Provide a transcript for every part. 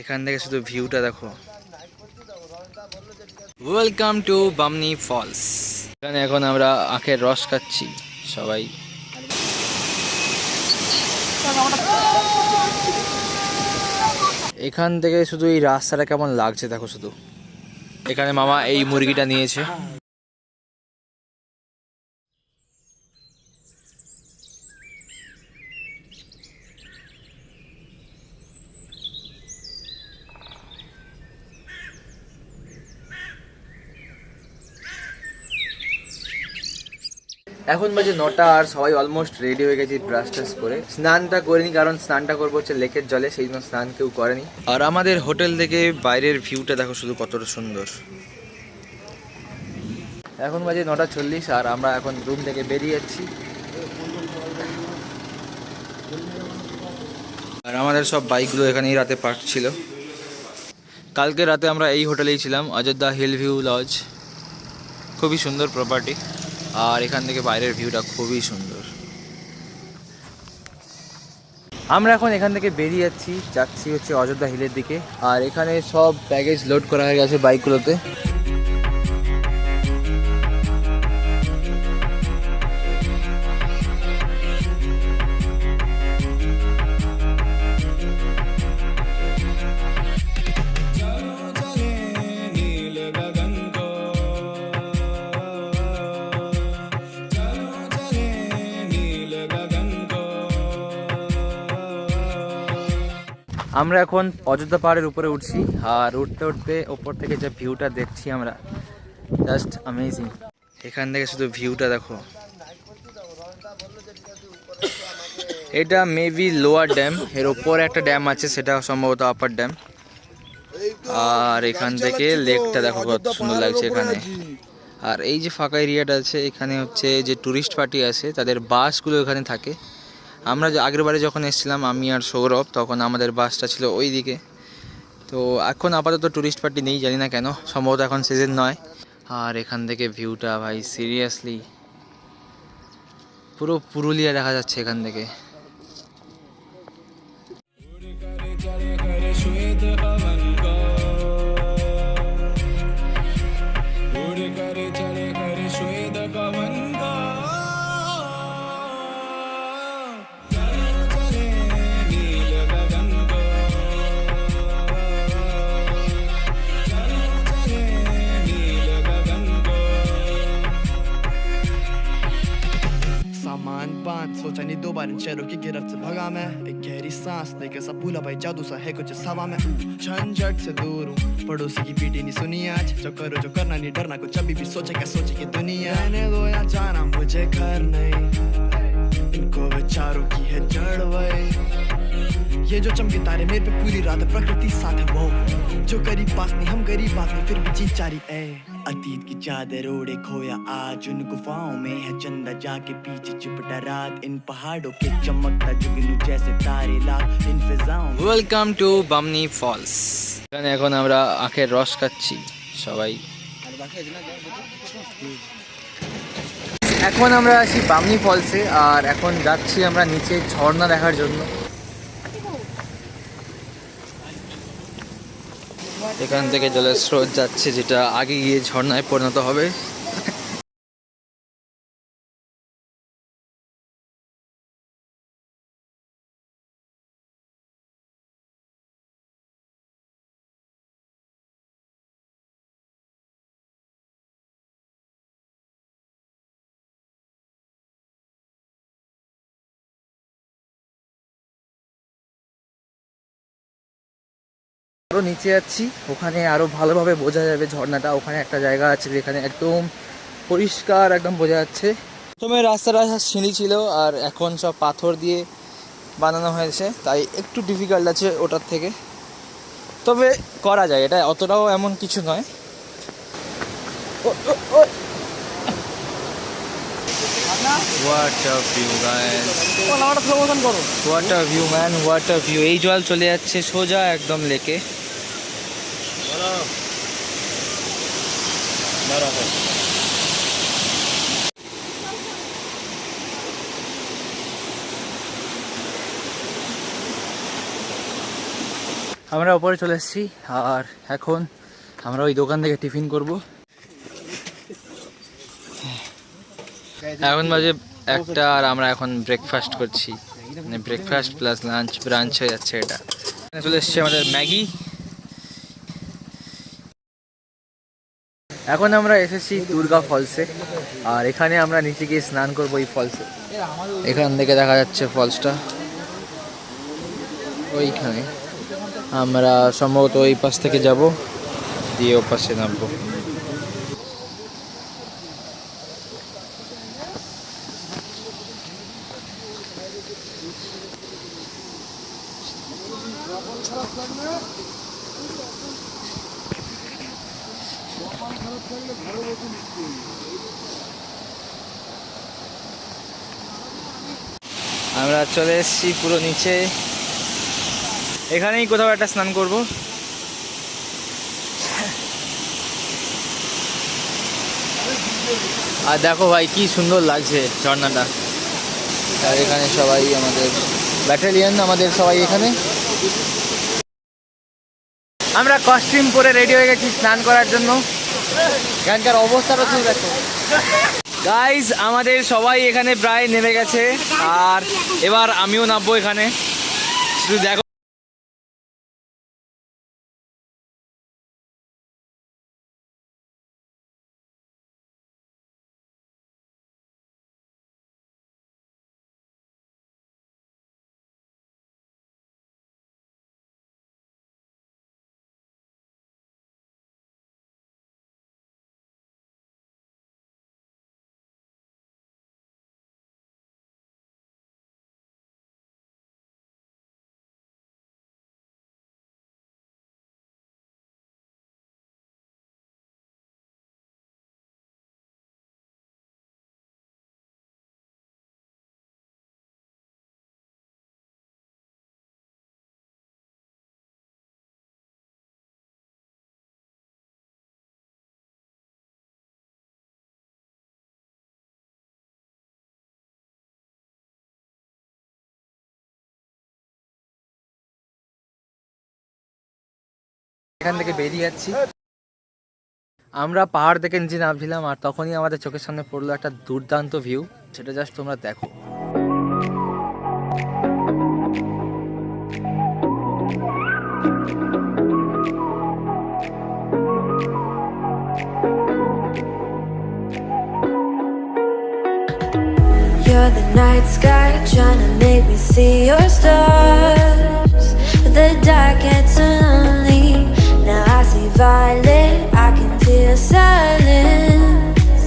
এখান থেকে শুধু ভিউটা দেখো। ওয়েলকাম টু বামনি ফলস এখানে এখন আমরা আখের রস খাচ্ছি, সবাই। এখান থেকে শুধু এই রাস্তাটা কেমন লাগছে, দেখো শুধু। এখানে মামা এই মুরগিটা নিয়েছে। এখন বাজে নটা আর সবাই অলমোস্ট রেডি হয়ে গেছি ব্রাশ টাশ করে। স্নানটা করিনি, কারণ স্নানটা করব হচ্ছে লেকের জলে, সেই জন্য স্নান কেউ করেনি। আর আমাদের হোটেল থেকে বাইরের ভিউটা দেখো শুধু কতটা সুন্দর। এখন বাজে নটা চল্লিশ আর আমরা এখন রুম থেকে বেরিয়ে যাচ্ছি। আর আমাদের সব বাইকগুলো এখানেই রাতে পার্ক ছিল। কালকে রাতে আমরা এই হোটেলেই ছিলাম, অযোধ্যা হিল ভিউ লজ খুবই সুন্দর প্রপার্টি আর এখান থেকে বাইরের ভিউটা খুবই সুন্দর। আমরা এখন এখান থেকে বেরিয়ে যাচ্ছি যাচ্ছি হচ্ছে অযোধ্যা হিলের দিকে। আর এখানে সব প্যাকেজ লোড করা হয়ে গেছে বাইকগুলোতে আমরা এখন অযোধ্যা পাহাড়ের উপরে উঠছি, আর উঠতে উঠতে ওপর থেকে যে ভিউটা দেখছি আমরা জাস্ট অ্যামেজিং এখান থেকে শুধু ভিউটা দেখো। এটা মেবি লোয়ার ড্যাম এর ওপরে একটা ড্যাম আছে, সেটা সম্ভবত আপার ড্যাম আর এখান থেকে লেকটা দেখো কত সুন্দর লাগছে এখানে। আর এই যে ফাঁকা এরিয়াটা আছে, এখানে হচ্ছে যে টুরিস্ট পার্টি আছে, তাদের বাসগুলো এখানে থাকে। আমরা যে আগের বারে যখন এসেছিলাম, আমি আর সৌরভ, তখন আমাদের বাসটা ছিল ওই দিকে তো এখন আপাতত ট্যুরিস্ট পার্টি নেই, জানি না কেন। সম্ভবত এখন সিজন নয়। আর এখান থেকে ভিউটা ভাই সিরিয়াসলি পুরো পুরুলিয়া দেখা যাচ্ছে এখান থেকে। बार इन शहरों की गिरफ्त से भगा मैं एक गहरी सांस लेके सब भूला भाई जादू सा है कुछ सवा मैं झंझट से दूर हूँ पड़ोसी की पीटी नहीं सुनी आज जो करो जो करना नहीं डरना कुछ अभी भी सोचे क्या सोचे की दुनिया रहने दो या जाना मुझे घर नहीं इनको विचारों की है जड़ वही ये जो चमके तारे मेरे पे पूरी रात है, प्रकृति साथ है वो जो करीब पास नहीं हम गरीब बात नहीं फिर भी जी चारी ए अतीत की चादर ओढ़े खोया आज उन गुफाओं में है चंदा जाके पीछे चिपटा रात इन पहाड़ों के चमकता जुगनू जैसे तारे लाख इन फिजाओं में ওয়েলকাম টু বামনি ফলস এখানে এখন আমরা আখের রস খাচ্ছি সবাই এখন আমরা আছি বামনি ফলসে আর এখন যাচ্ছি আমরা নিচে ঝর্ণা দেখার জন্য এখান থেকে জলের স্রোত যাচ্ছে যেটা আগে গিয়ে ঝর্ণায় পরিণত হবে। আরও নিচে যাচ্ছি। ওখানে আরও ভালোভাবে বোঝা যাবে ঝর্ণাটা। ওখানে একটা জায়গা আছে যেখানে একদম পরিষ্কার একদম বোঝা যাচ্ছে। প্রথমে রাস্তাটা সিঁড়ি ছিল আর এখন সব পাথর দিয়ে বানানো হয়েছে। তাই একটু ডিফিকাল্ট আছে ওটার থেকে। তবে করা যায় এটা অতটাও এমন কিছু নয়। What a view guys what a view man what view এই জল চলে যাচ্ছে সোজা একদম লেকে আমরা ওপরে চলে এসেছি, আর এখন আমরা ওই দোকান থেকে টিফিন করব। এখন বাজে একটা, আর আমরা এখন ব্রেকফাস্ট করছি। মানে ব্রেকফাস্ট প্লাস লাঞ্চ ব্রাঞ্চ হয়ে যাচ্ছে এটা। চলে এসেছে আমাদের ম্যাগি। এখন আমরা এসেছি দুর্গা ফলসে, আর এখানে আমরা নিচে গিয়ে স্নান করব এই ফলসে। এখান থেকে দেখা যাচ্ছে ফলসটা। ওইখানে। আমরা সম্ভবত ওই পাশ থেকে যাব, দিয়ে ও পাশে নামবো। আমরা চলে এসেছি পুরো নিচে। এখানেই কোথাও একটা স্নান করব। আর দেখো ভাই, কি সুন্দর লাগছে ঝর্ণাটা। আর এখানে সবাই আমাদের ব্যাটালিয়ন আমাদের সবাই এখানে। আমরা কস্টিউম পরে রেডি হয়ে গেছি স্নান করার জন্য। এখানকার অবস্থাটা তুমি দেখো। গাইজ আমাদের সবাই এখানে প্রায় নেমে গেছে, আর এবার আমিও নামবো এখানে। শুধু দেখো এখান থেকে বেরিয়ে যাচ্ছি। আমরা পাহাড় থেকে নিচে নামছিলাম আর তখনই আমাদের চোখের সামনে পড়ল একটা দুর্দান্ত ভিউ সেটা জাস্ট তোমরা দেখো। The night sky trying to make me see your stars. The dark gets so violet, I can feel silence.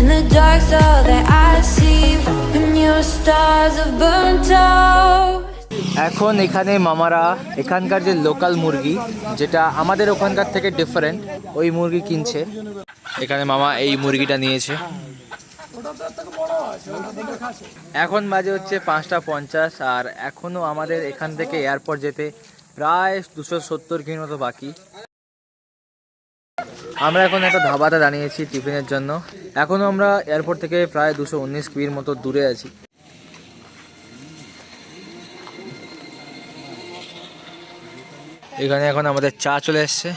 The dark's all that I see when your stars have burnt out. এখন এখানে মামারা এখানকার যে local মুরগি যেটা আমাদের ওখানকার থেকে ডিফারেন্ট ওই মুরগি কিনছে এখানে মামা এই মুরগিটা নিয়েছে এখন বাজে হচ্ছে পাঁচটা পঞ্চাশ আর এখনও আমাদের এখান থেকে এয়ারপোর্ট যেতে প্রায় দুশো সত্তর মতো বাকি আমরা এখন একটা ধাবাতে দাঁড়িয়েছি টিফিনের জন্য। এখনও আমরা এয়ারপোর্ট থেকে প্রায় দুশো উনিশ কিমির মতো দূরে আছি। এখানে এখন আমাদের চা চলে এসছে।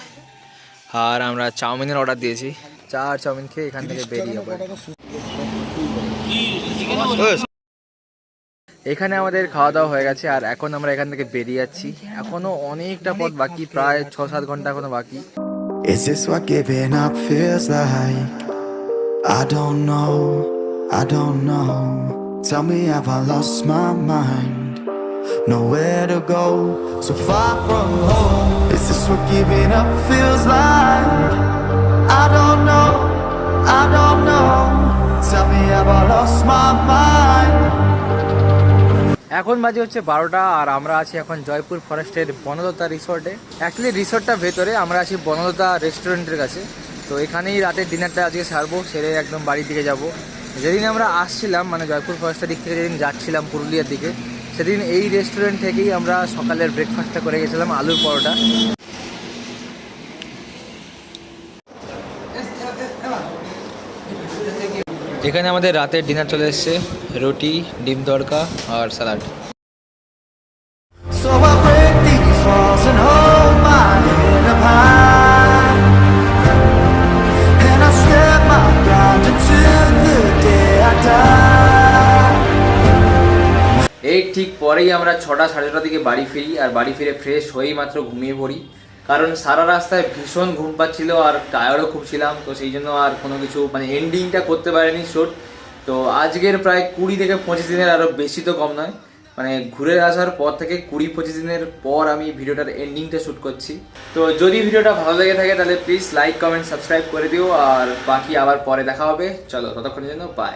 আর আমরা চাউমিনের অর্ডার দিয়েছি। চা আর চাউমিন খেয়ে এখান থেকে বেরিয়ে যাব। এখানে আমাদের খাওয়া দাওয়া হয়ে গেছে, আর এখন আমরা এখান থেকে বেরিয়ে যাচ্ছি। এখনও অনেকটা পথ বাকি, প্রায় ছ সাত ঘণ্টা এখনও বাকি। Is this what giving up feels like? I don't know, I don't know. Tell me, have I lost my mind? Nowhere to go, so far from home. Is this what giving up feels like? I don't know, I don't know. Tell me, have I lost my mind? এখন বাজে হচ্ছে বারোটা আর আমরা আছি এখন জয়পুর ফরেস্টের বনলতা রিসোর্টে। Actually রিসোর্টটা ভেতরে আমরা আছি বনলতা রেস্টুরেন্টের কাছে। তো এখানেই রাতের ডিনারটা আজকে সারবো, সেরে একদম বাড়ির দিকে যাব। যেদিন আমরা আসছিলাম মানে জয়পুর ফরেস্টের দিক থেকে যেদিন যাচ্ছিলাম পুরুলিয়ার দিকে, সেদিন এই রেস্টুরেন্ট থেকেই আমরা সকালের ব্রেকফাস্টটা করে গেছিলাম, আলুর পরোটা। এখানে আমাদের রাতের ডিনার চলে এসছে। রুটি ডিম তড়কা আর স্যালাড এই ঠিক পরেই আমরা ছটা সাড়ে ছটা থেকে বাড়ি ফিরি আর বাড়ি ফিরে ফ্রেশ হয়েই মাত্র ঘুমিয়ে পড়ি। কারণ সারা রাস্তায় ভীষণ ঘুম পাচ্ছিল আর টায়ারও খুব ছিলাম, তো সেই জন্য আর কোনো কিছু মানে এন্ডিংটা করতে পারিনি শ্যুট তো আজকের প্রায় কুড়ি থেকে পঁচিশ দিনের আরও বেশি তো কম নয়। মানে ঘুরে আসার পর থেকে কুড়ি পঁচিশ দিনের পর আমি ভিডিওটার এন্ডিংটা শ্যুট করছি। তো যদি ভিডিওটা ভালো লেগে থাকে তাহলে প্লিজ লাইক কমেন্ট সাবস্ক্রাইব করে দিও। আর বাকি আবার পরে দেখা হবে। চলো, ততক্ষণের জন্য বাই